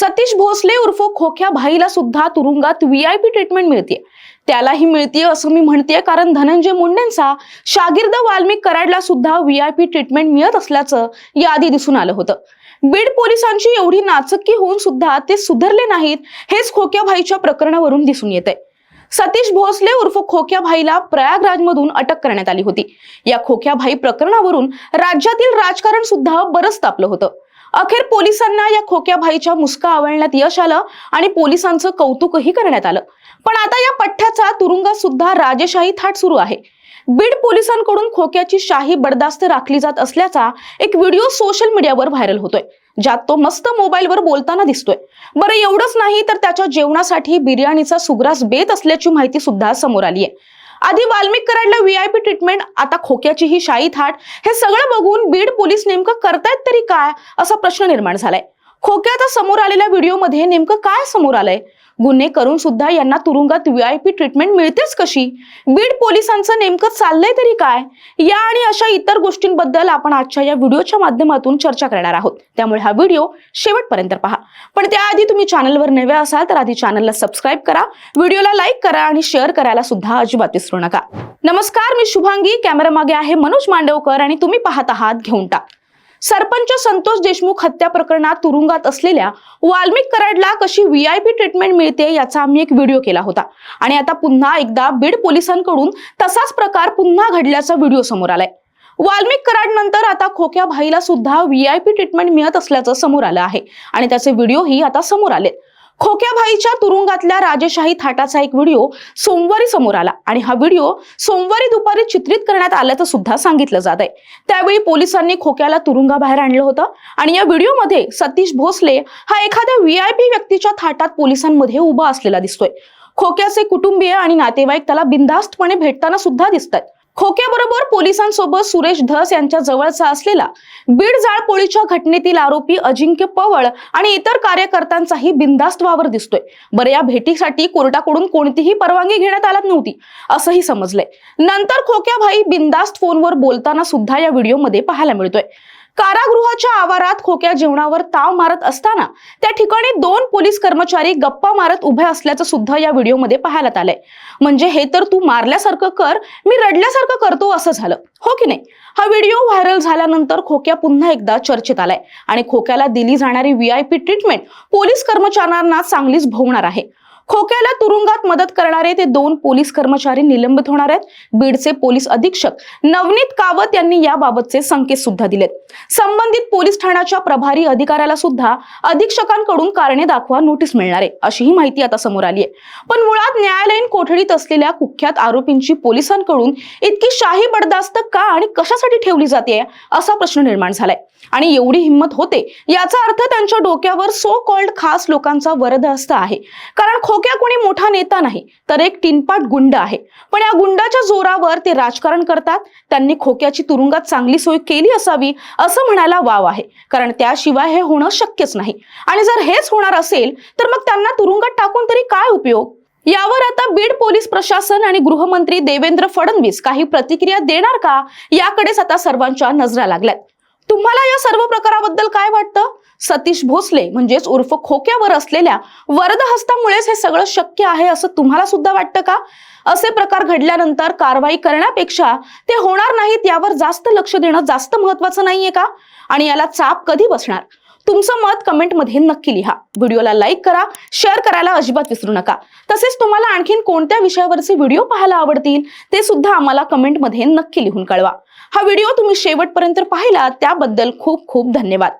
सतीश भोसले उर्फ खोख्या भाईला सुद्धा तुरुंगात व्हीआयपी ट्रीटमेंट मिळते त्यालाही मिळते असं मी म्हणते कारण धनंजय मुंडेंचा शागिर्द वाल्मिक कराडला सुद्धा व्हीआयपी ट्रीटमेंट मिळत असल्याचं याआधी दिसून आलं होतं. बीड पोलिसांची एवढी नाचक्की होऊन सुद्धा ते सुधारले नाहीत हेच खोक्या भाईच्या प्रकरणावरून दिसून येत आहे सतीश भोसले उर्फ खोक्या भाईला प्रयागराजमधून अटक करण्यात आली होती. या खोक्या भाई प्रकरणावरून राज्यातील राजकारण सुद्धा बरंच तापलं होतं. अखेर पोलिसांना या खोक्या भाईच्या मुसका आवळण्यात यश आलं आणि पोलिसांचं कौतुकही करण्यात आलं. पण आता या पठ्ठ्याचा तुरुंगात सुद्धा राजेशाही थाट सुरू आहे. बीड पोलिसांकडून खोक्याची शाही बडदास्त राखली जात असल्याचा एक व्हिडिओ सोशल मीडियावर व्हायरल होतोय. ज्यात तो मस्त मोबाईलवर बोलताना दिसतोय. बरं एवढंच नाही तर त्याच्या जेवणासाठी बिर्याणीचा सुग्रास बेत असल्याची माहिती सुद्धा समोर आली आहे आधी वाल्मिक कराडला व्हीआयपी ट्रीटमेंट आता खोक्याची ही शाही थाट. हे सगळं बघून बीड पोलीस नेमकं करतायत तरी काय असा प्रश्न निर्माण झालाय. खोक्याचा समोर आलेल्या व्हिडिओमध्ये नेमकं काय समोर आलंय? गुन्हे करून सुद्धा यांना तुरुंगात व्हीआयपी ट्रीटमेंट मिळतेच कशी? बीड पोलिसांचं नेमकं चाललंय तरी काय? या आणि अशा इतर गोष्टींबद्दल आपण आजच्या या व्हिडिओच्या माध्यमातून चर्चा करणार आहोत. त्यामुळे हा व्हिडिओ शेवटपर्यंत पहा. पण त्याआधी तुम्ही चॅनलवर नवे असाल तर आधी चॅनलला सबस्क्राईब करा. व्हिडिओला लाईक करा आणि शेअर करायला सुद्धा अजिबात विसरू नका. नमस्कार मी शुभांगी. कॅमेरा मागे आहे मनोज मांडवकर आणि तुम्ही पाहत आहात घेऊन टाक. सरपंच संतोष देशमुख हत्या प्रकरणात तुरुंगात असलेल्या वाल्मिक कराडला कशी व्हीआयपी ट्रीटमेंट मिळते याचा आम्ही एक व्हिडिओ केला होता. आणि आता पुन्हा एकदा बीड पोलिसांकडून तसाच प्रकार पुन्हा घडल्याचा व्हिडिओ समोर आलाय. वाल्मिक कराड नंतर आता खोक्या भाईला सुद्धा व्हीआयपी ट्रीटमेंट मिळत असल्याचं समोर आलं आहे. आणि त्याचे व्हिडिओही आता समोर आले खोक्याभाईच्या तुरुंगातल्या राजेशाही थाटाचा एक व्हिडिओ सोमवारी समोर आला. आणि हा व्हिडिओ सोमवारी दुपारी चित्रित करण्यात आल्याचं सुद्धा सांगितलं जात आहे. त्यावेळी पोलिसांनी खोक्याला तुरुंगाबाहेर आणलं होतं. आणि या व्हिडिओमध्ये सतीश भोसले हा एखाद्या व्हीआयपी व्यक्तीच्या थाटात पोलिसांमध्ये उभा असलेला दिसतोय. खोक्याचे कुटुंबीय आणि नातेवाईक त्याला बिनधास्तपणे भेटताना सुद्धा दिसतात खोक्याबरोबर पोलिसांसोबत सुरेश धस यांच्या जवळचा असलेला बीड जाळपोळीच्या घटनेतील आरोपी अजिंक्य पवळ आणि इतर कार्यकर्त्यांचाही बिनधास्त वावर दिसतोय. बरं या भेटीसाठी कोर्टाकडून कोणतीही परवानगी घेण्यात आली नव्हती असंही समजलंय. नंतर खोक्या भाई बिनधास्त फोनवर बोलताना सुद्धा या व्हिडिओमध्ये पाहायला मिळतोय. कारागृहाच्या आवारात खोक्या जेवणावर ताव मारत असताना त्या ठिकाणी दोन पोलीस कर्मचारी गप्पा मारत उभे असल्याचं सुद्धा या व्हिडिओमध्ये पाहायला आलंय. म्हणजे हे तर तू मारल्यासारखं कर मी रडल्यासारखं करतो असं झालं. हो की नाही? हा व्हिडिओ व्हायरल झाल्यानंतर खोक्या पुन्हा एकदा चर्चेत आलाय. आणि खोक्याला दिली जाणारी व्हीआयपी ट्रीटमेंट पोलीस कर्मचाऱ्यांना चांगलीच भोवणार आहे. खोक्याला तुरुंगात मदत करणारे ते दोन पोलीस कर्मचारी निलंबित होणार आहेत. बीडचे पोलीस अधीक्षक नवनीत कावत यांनी याबाबतचे संकेत सुद्धा दिलेत. संबंधित पोलीस ठाण्याच्या प्रभारी अधिकाऱ्याला सुद्धा अधीक्षकांकडून कारणे दाखवा नोटीस मिळणार आहे अशीही माहिती आता समोर आली आहे. पण मुळात न्यायालयीन कोठडीत असलेल्या कुख्यात आरोपींची पोलिसांकडून इतकी शाही बडदास्त का आणि कशासाठी ठेवली जाते असा प्रश्न निर्माण झालाय. आणि एवढी हिंमत होते याचा अर्थ त्यांच्या डोक्यावर सो कॉल्ड खास लोकांचा वरदहस्त आहे. कारण खोक्या कोणी मोठा नेता नाही तर एक टिनपाट गुंड आहे. पण या गुंडाच्या जोरावर ते राजकारण करतात त्यांनी खोक्याची तुरुंगात चांगली सोय केली असावी असं म्हणायला वाव आहे. कारण त्याशिवाय हे होणं शक्यच नाही. आणि जर हेच होणार असेल तर मग त्यांना तुरुंगात टाकून तरी काय उपयोग? यावर आता बीड पोलीस प्रशासन आणि गृहमंत्री देवेंद्र फडणवीस काही प्रतिक्रिया देणार का? याकडेच आता सर्वांच्या नजरा लागल्यात. तुम्हाला या सर्व प्रकाराबद्दल काय वाटतं? सतीश भोसले म्हणजेच उर्फ खोक्यावर असलेल्या वरदहस्तामुळेच हे सगळं शक्य आहे असं तुम्हाला सुद्धा वाटतं का? असे प्रकार घडल्यानंतर कारवाई करण्यापेक्षा ते होणार नाहीत यावर जास्त लक्ष देणं जास्त महत्वाचं नाहीये का? आणि याला चाप कधी बसणार? तुमचं मत कमेंटमध्ये नक्की लिहा. व्हिडिओला लाईक करा शेअर करायला अजिबात विसरू नका. तसेच तुम्हाला आणखीन कोणत्या विषयावरचे व्हिडिओ पाहायला आवडतील ते सुद्धा आम्हाला कमेंटमध्ये नक्की लिहून कळवा. हा व्हिडिओ तुम्ही शेवटपर्यंत पाहिला त्याबद्दल खूप खूप धन्यवाद.